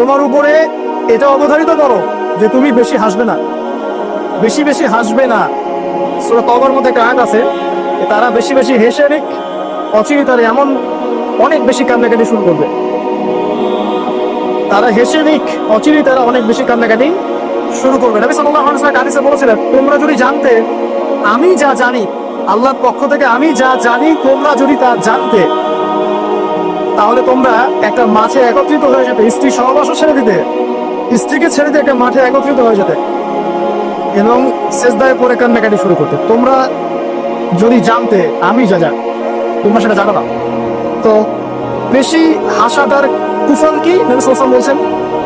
তোমার উপরে এটা অবধারিত করো যে তুমি বেশি হাসবে না। বেশি বেশি হাসবে না। তবার মধ্যে একটা আছে তারা বেশি বেশি হেসে নিক অচিরে তারা এমন অনেক বেশি কান্নাকাটি শুরু করবে। তারা হেসে নিক অচিরে তারা অনেক বেশি কান্নাকাটি শুরু করবে। নবী বলেছিলেন, তোমরা যদি জানতে, আমি যা জানি, আল্লাহর পক্ষ থেকে আমি যা জানি, তোমরা যদি তা জানতে তাহলে তোমরা একটা মাঠে একত্রিত হয়ে যেতে। স্ত্রী সহবাসও ছেড়ে দিতে। স্ত্রীকে ছেড়ে দিয়ে একটা মাঠে একত্রিত হয়ে যেতে। এবং শেষদায় পরে কান্নাকাটি শুরু করতে। তোমরা যদি জানতে, আমি যা জানি, তোমরা সেটা জানো না। তো বেশি হাসাটার কুফল কি? নবী বলছেন,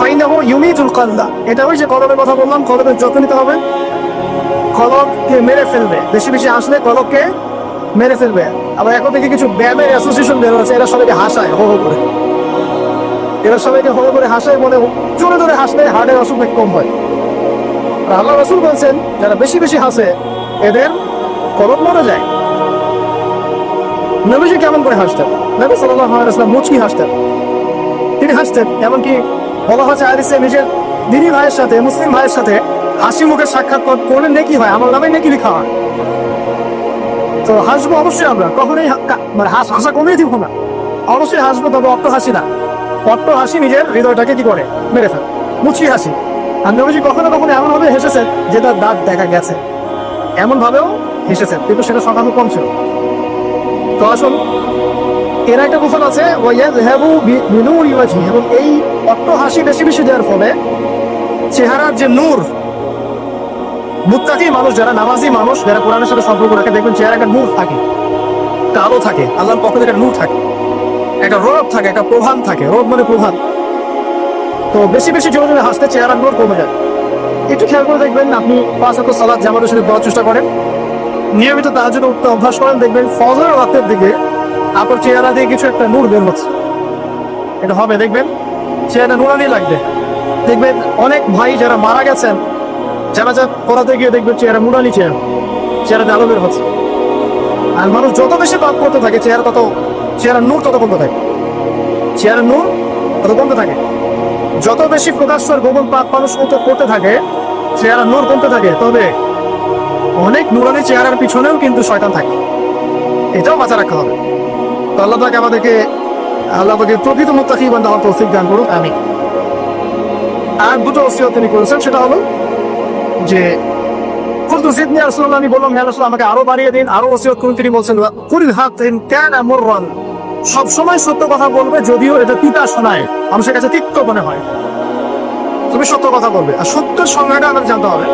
ফাইনাহু ইউমিতুল কাল্লা। এটা ওই যে কথা বললাম, কলবের যত্ন নিতে হবে। কলককে মেরে ফেলবে। বেশি বেশি হাসলে কলবকে মেরে ফেলবে। আবার এখন থেকে কিছু ব্যায়ামের অ্যাসোসিয়েশন বের হচ্ছে এরা সবাইকে হাসায়, হো হো করে। এরা সবাইকে হো করে হাসায় মনে জোরে জোরে হাসলে হার্টের অসুখ কম হয়। আর আল্লাহ রসুল বলছেন, যারা বেশি বেশি হাসে, এদের কলব মরে যায়। নবীজি কেমন করে হাসতেন? নবী আলাইহি মুচকি হাসতেন। তিনি হাসতেন, এমনকি বলা হচ্ছে আরিসে নিজের দিনী ভাইয়ের সাথে, মুসলিম ভাইয়ের সাথে হাসি মুখে সাক্ষাৎ করলে নেকি হয়, আমার নামে নেকি লেখা হয়। তো হাসবো অবশ্যই আমরা। কখনোই মানে হাস হাসা কমিয়ে দিব না। অবশ্যই হাসবো, তবে অট্ট হাসি না। অট্ট হাসি নিজের হৃদয়টাকে কি করে? মেরে ফেলে। মুচকি হাসি। আর নবীজি কখনো কখনো এমন ভাবে হেসেছেন যে তার দাঁত দেখা গেছে। এমন ভাবেও হেসেছেন, কিন্তু সেটা সংখ্যা কম ছিল। তো আসুন, এর একটা কুফল আছে এবং এই অট্ট হাসি বেশি বেশি দেওয়ার ফলে চেহারার যে নূর মুত্তাকি মানুষ যারা নামাজি মানুষ, যারা কোরআনের সাথে সম্পর্ক রাখে, দেখবেন চেহারা একটা নূর থাকে। আলো থাকে, আল্লাহর পক্ষ থেকে একটা নূর থাকে। একটা রোদ থাকে, একটা প্রভান থাকে। রোদ মানে প্রভান তো বেশি বেশি জোরে জোরে হাসতে চেহারা নূর কমে যায়। একটু খেয়াল করে দেখবেন, আপনি পাঁচ অক্ষ সালাদ জামাতের সাথে পড়ার চেষ্টা করেন। নিয়মিত তার জন্য উঠতে অভ্যাস করেন, দেখবেন ফজর রাতের দিকে আপনার চেহারা দিয়ে কিছু একটা নূর বের হচ্ছে। এটা হবে, দেখবেন, চেহারা নুরানি লাগবে। দেখবেন, অনেক ভাই যারা মারা গেছেন যা পড়াতে গিয়ে দেখবেন চেহারা নুরানি চেহারা, চেহারাতে আলো বের হচ্ছে। আর মানুষ যত বেশি পাপ করতে থাকে, চেহারা তত চেহারা নূর তত কমতে থাকে। চেহারা নূর তত কমতে থাকে। যত বেশি প্রকাশ্য আর গোপন পাপ মানুষ করতে থাকে চেহারা নূর কমতে থাকে, তবে অনেক নুরানি চেহারার পিছনেও কিন্তু শয়তান থাকে। এটাও মাথায় রাখতে হবে। তো আল্লাহ পাক আমাদেরকে, আল্লাহ পাকে প্রকৃত মুত্তাকি হওয়ার তৌফিক দান করুক আমি আর দুটো ওসিয়ত তিনি করেছেন, সেটা হলো যে আমি বললাম হ্যাঁ আমাকে আরও বাড়িয়ে দিন, আরও ওসিয়ত করুন। তিনি বলছেন কুল হাতিন কানা মুররান। সব সময় সত্য কথা বলবে, যদিও এটা তিতা শোনায়। মানুষের কাছে তিক্ত মনে হয়। তুমি সত্য কথা বলবে। আর সত্যের সংজ্ঞাটা আমাদের জানতে হবে।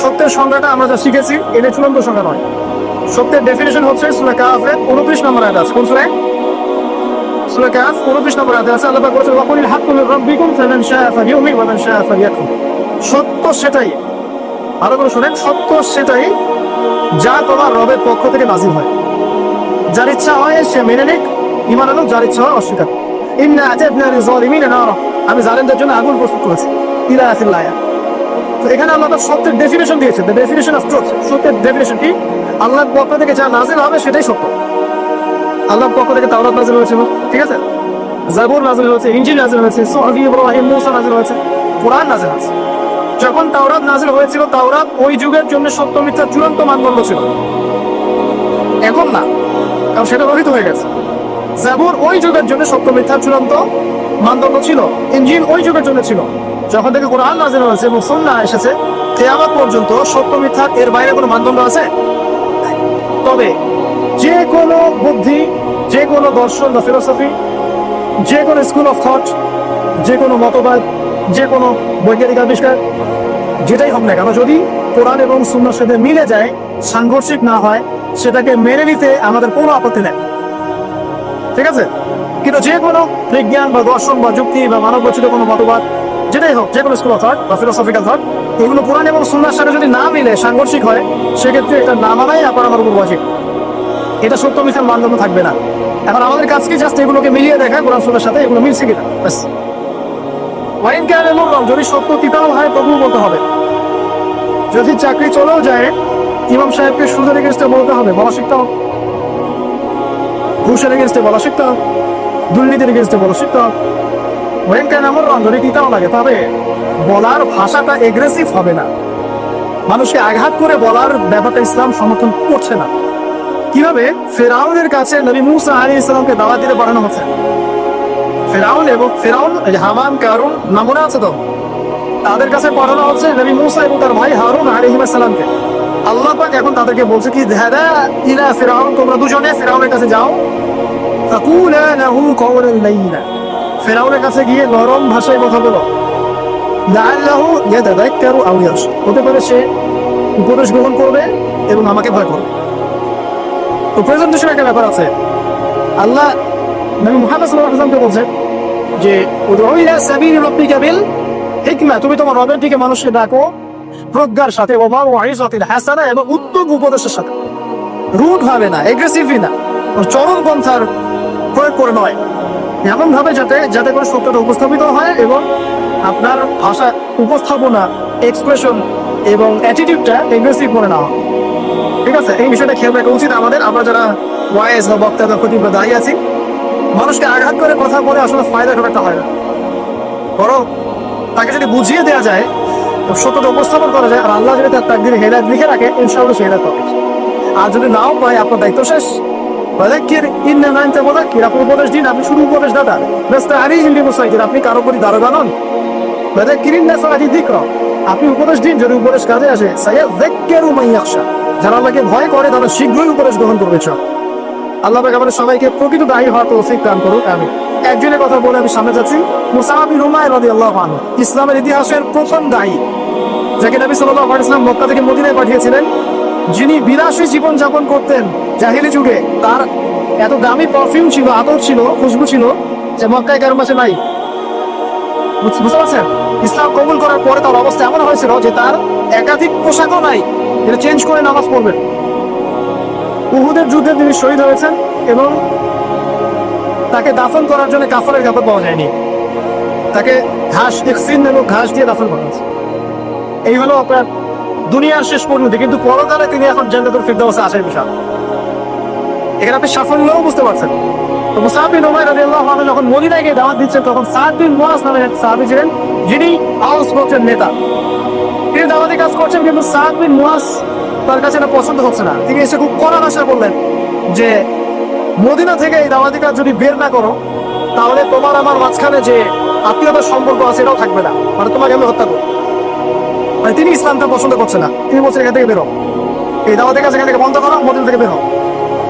সত্যের সংজ্ঞাটা আমরা যা শিখেছি, এটা চূড়ান্ত সংজ্ঞা নয়। সত্যের ডেফিনেশন হচ্ছে সুরা কাফের উনত্রিশ নম্বর আয়াত আছে। কোন সুরায়? সুরা কাফ উনত্রিশ নম্বর আয়াত আছে। আল্লাহ বলেছেন ওয়াকুলিল হাক্কু মির রাব্বিকুম ফামান শাআ ফালিউমিন ওয়া মান শাআ ফালিয়াকফুর সত্য সেটাই। আরও করে শুনেন, সত্য সেটাই যা তোমার রবের পক্ষ থেকে নাজিল হয়। যার ইচ্ছা হয় সে মেনে নিক, ইমান আনুক, যার ইচ্ছা হয় অস্বীকার আমি জালেমদের জন্য আগুন প্রস্তুত করেছি, ইলা তো এখানে আল্লাহ তার সত্যের ডেফিনেশন দিয়েছেন দ্য ডেফিনেশন অফ ট্রুথ সত্যের ডেফিনেশন কি? আল্লাহর পক্ষ থেকে যা নাজিল হবে সেটাই সত্য। আল্লাহর পক্ষ থেকে তাওরাত নাজিল হয়েছিল, ঠিক আছে? জাবুর নাজিল হয়েছে ইঞ্জিল নাজিল হয়েছে সুহফি ইব্রাহিম মুসা নাজিল হয়েছে, কোরআন নাজিল হয়েছে। যখন তাওরাত নাজিল হয়েছিল, তাওরাত ওই যুগের জন্য সত্য মিথ্যার চূড়ান্ত মানদণ্ড ছিল। এখন না, কারণ সেটা রহিত হয়ে গেছে। জাবুর ওই যুগের জন্য সত্য মিথ্যার চূড়ান্ত মানদণ্ড ছিল। ইঞ্জিন ওই যুগের জন্য ছিল। যখন থেকে কোরআন নাজিল হয়েছে এবং সুন্নাহ এসেছে, কেয়ামত পর্যন্ত সত্য মিথ্যা এর বাইরে কোনো মানদণ্ড আছে? তবে যে কোনো বুদ্ধি, যে কোনো দর্শন বা ফিলোসফি যে কোনো স্কুল অফ থট যে কোনো মতবাদ, যে কোনো বৈজ্ঞানিক আবিষ্কার যেটাই হোক না কেন, যদি কোরআন এবং সুন্নার সাথে মিলে যায়, সাংঘর্ষিক না হয়, সেটাকে মেনে নিতে আমাদের কোনো আপত্তি নেই। ঠিক আছে? কিন্তু যে কোনো বিজ্ঞান বা দর্শন বা যুক্তি বা মানব রচিত কোনো মতবাদ, যেটাই হোক, যে কোনো স্কুল অফ থট বা ফিলোসফিক্যাল থট এগুলো কোরআন এবং সুন্নার সাথে যদি না মিলে, সাংঘর্ষিক হয়, সেক্ষেত্রে এটা না মানাই আপনার আমার উপর ওয়াজিব। এটা সত্য মিথ্যার মানদণ্ড থাকবে না। এখন আমাদের কাজ কি? জাস্ট এগুলোকে মিলিয়ে দেখা, কোরআন সুন্নার সাথে এগুলো মিলছে কিনা? ব্যাস। ওয়াইন কেন মুররম যদি সত্য তিতাও হয়, তবুও বলতে হবে। যদি চাকরি চলেও যায়, ইমাম সাহেবকে সুদের এগেনস্টে বলতে হবে, বলা শিখতে হবে ঘুষের এগেনস্টে বলা শিখতে হবে দুর্নীতির এগেনস্টে বলা শিখতে হবে রঞ্জনে দিতেও লাগে, তবে বলার ভাষাটা এগ্রেসিভ হবে না। মানুষকে আঘাত করে বলার ব্যাপারটা ইসলাম সমর্থন করছে না। কীভাবে? ফেরাউনের কাছে নবী মুসা আলী ইসলামকে দাওয়াত দিতে পাঠানো হচ্ছে। ফেরাউন এবং ফেরাউন হামান, কারুন নামনে আছে তো? তাদের কাছে পাঠানো হচ্ছে নবী মুসা এবং তার ভাই হারুন আলিহিমাসালামকে আল্লাহ পাক এখন তাদেরকে বলছে কি ধারা ইলা ফেরাউন, তোমরা দুজনে ফেরাউনের কাছে যাও। ফাকুলা লাহু কওলান লাইয়িনা ফেরাউনের কাছে গিয়ে নরম ভাষায় কথা বলো। লাআল্লাহু ইয়াতাযাক্কারু আও ইয়াখশা। হতে পারে সে উপদেশ গ্রহণ করবে এবং আমাকে ভয় করবে। তো প্রেজেন্টেশন একটা ব্যাপার আছে। আল্লাহ নবী মুহাম্মদ সাল্লাল্লাহু আলাইহি ওয়াসাল্লামকে বলছেন যে হিকমা, তুমি তোমার রবের দিকে মানুষকে ডাকো, প্রজ্ঞার সাথে ওমা ওয়াইজাতিল হাসানা এবং উদ্যোগ উপদেশের সাথে। রুট হবে না এগ্রেসিভই না চরম পন্থার প্রয়োগ করে নয়। এমন ভাবে যাতে যাতে করে সত্যটা উপস্থাপিত হয় এবং আপনার ভাষা উপস্থাপনা এক্সপ্রেশন এবং অ্যাটিটিউডটা এগ্রেসিভ মনে না হয় ঠিক আছে? এই বিষয়টা খেয়াল রাখা উচিত আমাদের। আমরা যারা ওয়াইজ বা বক্তা বা খতিব দাঁড়িয়ে আছি মানুষকে আঘাত করে কথা বলে আসলে ফায়দা খুব একটা হয় না। বরং তাকে যদি বুঝিয়ে দেওয়া যায়, তো সত্যটা উপস্থাপন করা যায়, আর আল্লাহ যদি তার তাকদিরে হেদায়ত লিখে রাখে, ইনশাআল্লাহ সে হেদায়ত পাবে। আর যদি নাও পায়, আপনার দায়িত্ব শেষ। ওয়াদাক্কির ইন্না নানতা মুযাক্কির, আপনি উপদেশ দিন, আপনি শুধু উপদেশ দাতা। লাস্তা আলাইহিম বিমুসাইতির, আপনি কারও উপরই দারোগা নন। ওয়াদাক্কিরিন নাস আদি যিকরা, আপনি উপদেশ দিন, যদি উপদেশ কাজে আসে, সায়াযাক্কারু মান ইয়াখশা। যারা আল্লাহকে ভয় করে, তারা শীঘ্রই উপদেশ গ্রহণ করবে আল্লাহ পাক আমাদের সবাইকে প্রকৃত দায়ী হওয়ার তৌফিক দান করুক আমি একজনের কথা বলে আমি সামনে যাচ্ছি। মুসাআব বিন উমাইর আল্লাহ আনহু, ইসলামের ইতিহাসের প্রথম দায়ী, যাকে নবী সাল্লাল্লাহু আলাইহি ওয়াসাল্লাম মক্কা থেকে মদিনায় পাঠিয়েছিলেন, যিনি বিলাসী জীবন যাপন করতেন জাহিলি যুগে। তার এত দামি পারফিউম ছিল, আতর ছিল, খুশবু ছিল যে মক্কায় কারও মাসে নাই। বুঝ- বুঝতে পারছেন? ইসলাম কবুল করার পরে তার অবস্থা এমন হয়েছিল যে তার একাধিক পোশাকও নাই। এটা চেঞ্জ করে নামাজ পড়বেন। উহুদের যুদ্ধে তিনি শহীদ হয়েছেন এবং তাকে দাফন করার জন্য কাফনের কাপড় পাওয়া যায়নি। তাকে ঘাস ইকসিন এবং ঘাস দিয়ে দাফন করা হয়েছে। এই হলো আপনার দুনিয়ার শেষ পরিণতি। কিন্তু পরকালে তিনি এখন জান্নাতুল ফিরদাউসে আসার বিষয় এখানে আপনি সাফল্যও বুঝতে পারছেন। তো মুসাব বিন উমাইর রাদিয়াল্লাহু যখন মদিনায় গিয়ে দাওয়াত দিচ্ছেন, তখন সাদ বিন মুয়াজ নামে এক সাহাবী ছিলেন, যিনি আউস গোত্রের নেতা। তিনি দাওয়াতি কাজ করছেন, কিন্তু সাদ বিন মুয়াজ তার কাছে এটা পছন্দ হচ্ছে না। তিনি এসে খুব কড়া ভাষায় বললেন যে, মদিনা থেকে এই দাওয়াতি কাজ যদি বের না করো, তাহলে তোমার আমার মাঝখানে যে আত্মীয়তার সম্পর্ক আছে, এটাও থাকবে না। মানে তোমাকে আমি হত্যা করব। মানে তিনি ইসলামটা পছন্দ করছে না। তিনি বলছেন, এখান থেকে বেরো। এই দাওয়াতি কাজ এখান থেকে বন্ধ করো, মদিনা থেকে বেরো।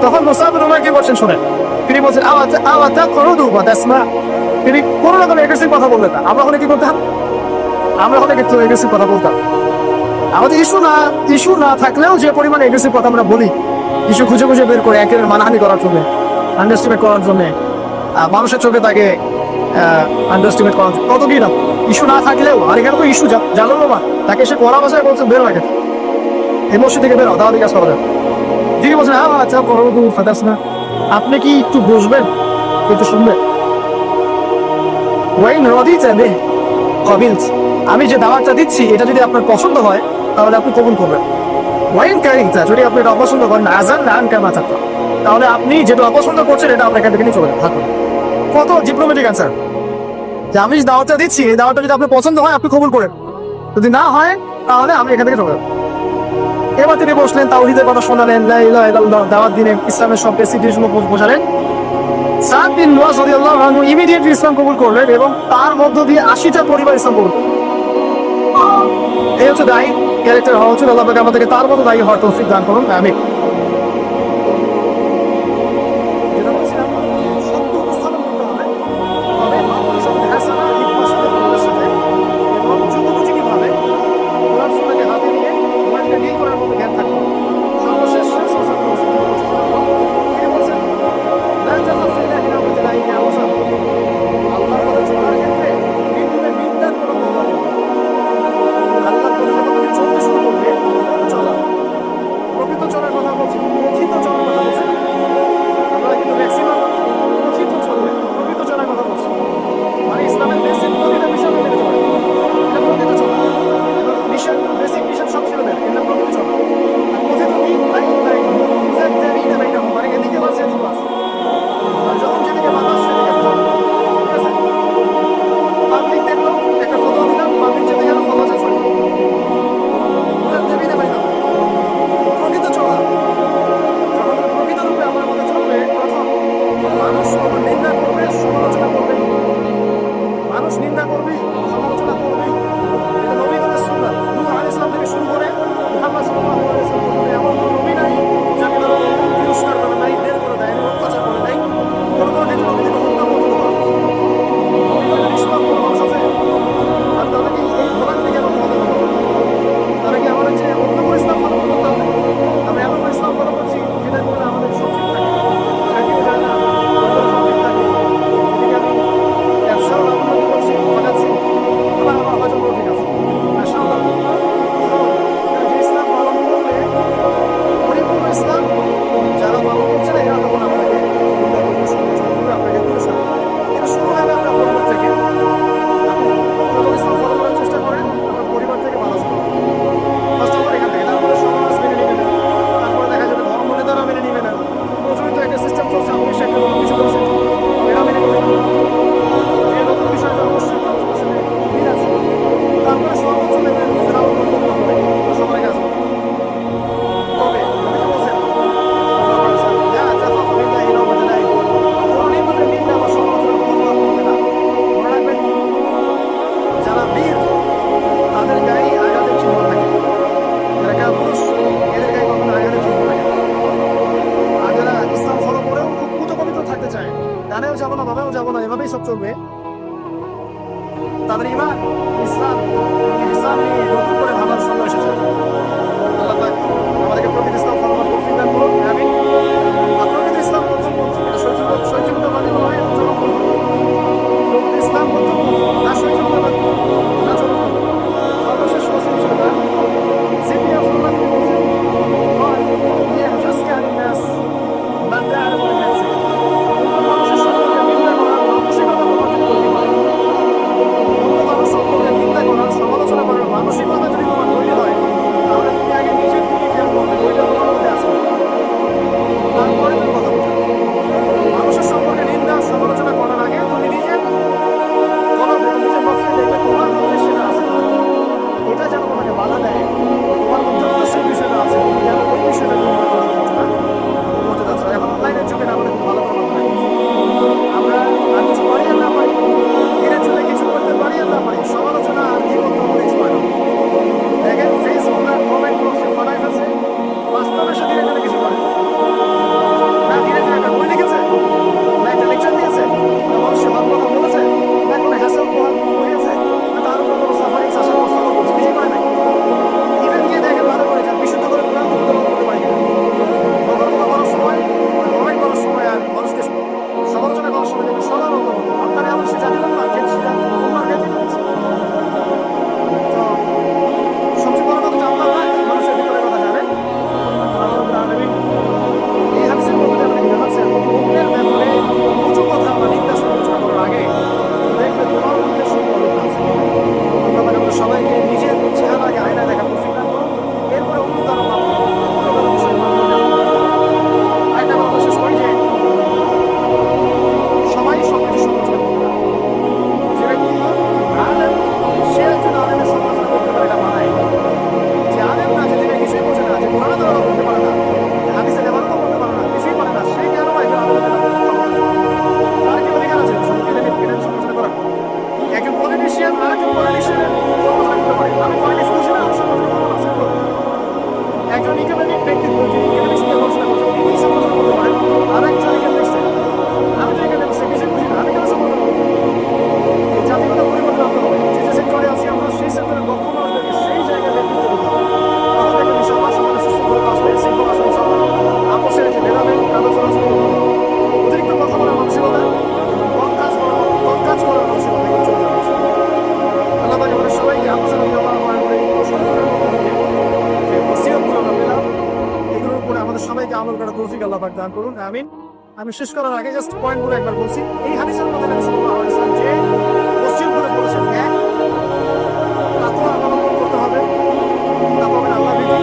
তখন মুসাফির ওমর কি বলছেন শুনেন? তিনি বলছেন আওয়াজ আওয়াজ করো দু বা তিনি কোনো রকম এগ্রেসিভ কথা বললেন না। আমরা হলে কি করতাম? আমরা হলে কিন্তু এগ্রেসিভ কথা বলতাম। আমাদের ইস্যু না ইস্যু না থাকলেও যে পরিমাণে এগ্রেসিভ কথা আমরা বলি, ইস্যু খুঁজে খুঁজে বের করে একের মানহানি করার জন্য আন্ডারস্টিমেট করার জন্য মানুষের চোখে তাকে আন্ডারস্টিমেট করার জন্য। কত কি না, ইস্যু না থাকলেও, আর এখানে তো ইস্যু জানো না তাকে সে কড়া ভাষায় বলছে, বের হয় এই মসজিদ থেকে বেরো দাওয়াতি কাজ করা যাবে তিনি বলছেন হ্যাঁ আচ্ছা করো তুমি ফাদাস না। আপনি কি একটু বসবেন একটু শুনবেন? ওয়াইন রদি চাবে কবিল আমি যে দাওয়াতটা দিচ্ছি, এটা যদি আপনার পছন্দ হয় তাহলে আপনি কবুল করবেন। ওয়াইন ক্যারিংটা যদি আপনি এটা অপছন্দ করেন, আজান না কেমন থাকতো তাহলে আপনি যেটা অপছন্দ করছেন, এটা আপনার এখান থেকে নিয়ে চলে ধরে। কত ডিপ্লোমেটিক অ্যান্সার যে আমি যে দাওয়াতটা দিচ্ছি, এই দাওয়াতটা যদি আপনার পছন্দ হয়, আপনি কবুল করেন। যদি না হয়, তাহলে আমি এখান থেকে চলে যাব। এবার তিনি বসলেন তাও তাওহিদের কথা শোনালেন দাওয়াত দিনে ইসলামের সব বেসিক বোঝালেন। সাদ বিন আনহু ইমিডিয়েটলি ইসলাম কবুল করলেন এবং তার মধ্য দিয়ে আশিটা পরিবার ইসলাম কবুল। এই হচ্ছে দায়ী। ক্যারেক্টার হওয়া উচিত। আল্লাহ আমাদেরকে তার মতো দায়ী হওয়ার তৌফিক দান করুন। আমি চলবে। তাদের ইমান আমল করার তৌফিক আল্লাহ পাক দান করুন, আমিন। আমি শেষ করার আগে জাস্ট পয়েন্টগুলো একবার বলছি। এই হাদিসের মধ্যে নবী সাল্লাল্লাহু আলাইহি ওয়াসাল্লাম যে মসজিদগুলো বলেছেন, এক তাকওয়া অবলম্বন করতে হবে তাকওয়া আল্লাহ বিধি।